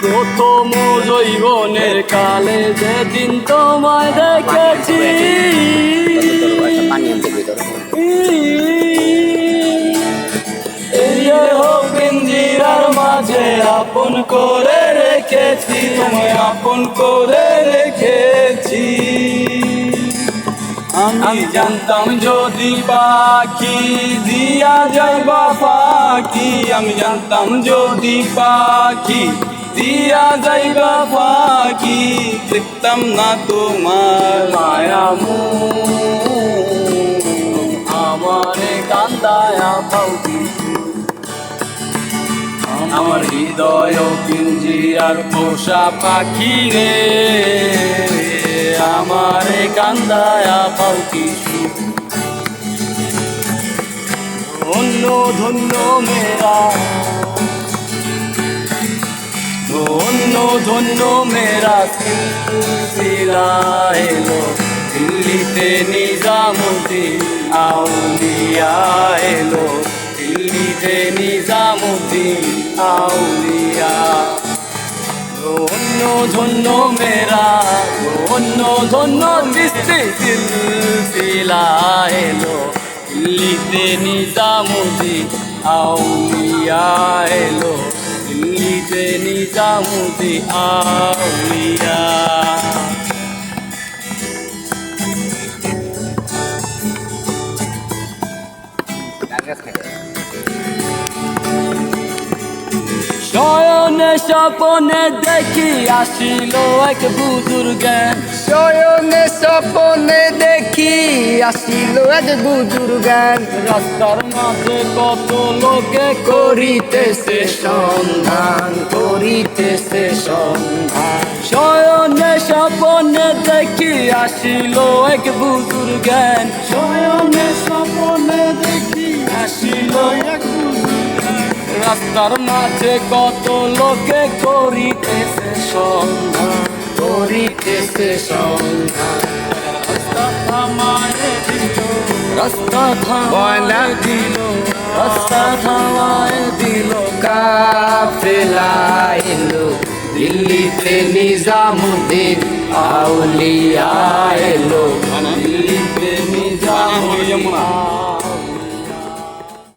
প্রথম জৈবনের কালে যেদিন তোমায় দেখেছি। মাঝে আপন করে রেখেছি। তোমায় আপন করে রেখেছি আমি জানতাম যদি পাখি দিয়া যাইবা পাখি, আমি জানতাম যদি পাখি দিয়া যাইবা পাখি, দেখতাম না তোমার মায়ামু আমারে কান্দায়া পাউকি আমার হৃদয় পিঞ্জিরার পোষা পাখি রে। কান্দায়া পাউকি ধন্য ধন্য মেরা ধন্য ধন্য মেরা সিলসিলা এলো। দিল্লিতে নিজামুদ্দিন, আউলিয়া এলো। দিল্লিতে নিজামুদ্দিন, আউলিয়া ধন্য ধন্য মেরা ধন্য ধন্য চিস্তি সিলসিলা এলো দিল্লিতে নিজামুদ্দিন, আউলিয়া এলো দিল্লিতে নিজামুদ্দিন, আউলিয়া। শয়নে স্বপনে দেখি আসিল এক বুজুর্গেন শয়নে স্বপনে দেখি আসিল এক বুজুর গান রাস্তার মাঝে কত লোকে করিতেছে সন্ধান করিতেছে সন্ধান। শয়নে স্বপনে দেখি আসিল এক বুজুর্গেন শয়নে স্বপনে দেখি আসিল রাস্তার মাঝে কত লোকে করিতেছে করিতেছে রাস্তা থামায় দিল রাস্তা থামায় দিল রাস্তা থামায় দিল। কাফেলা এলো দিল্লিতে নিজামুদ্দিন আউলিয়া এলো দিল্লিতে নিজামুদ্দিন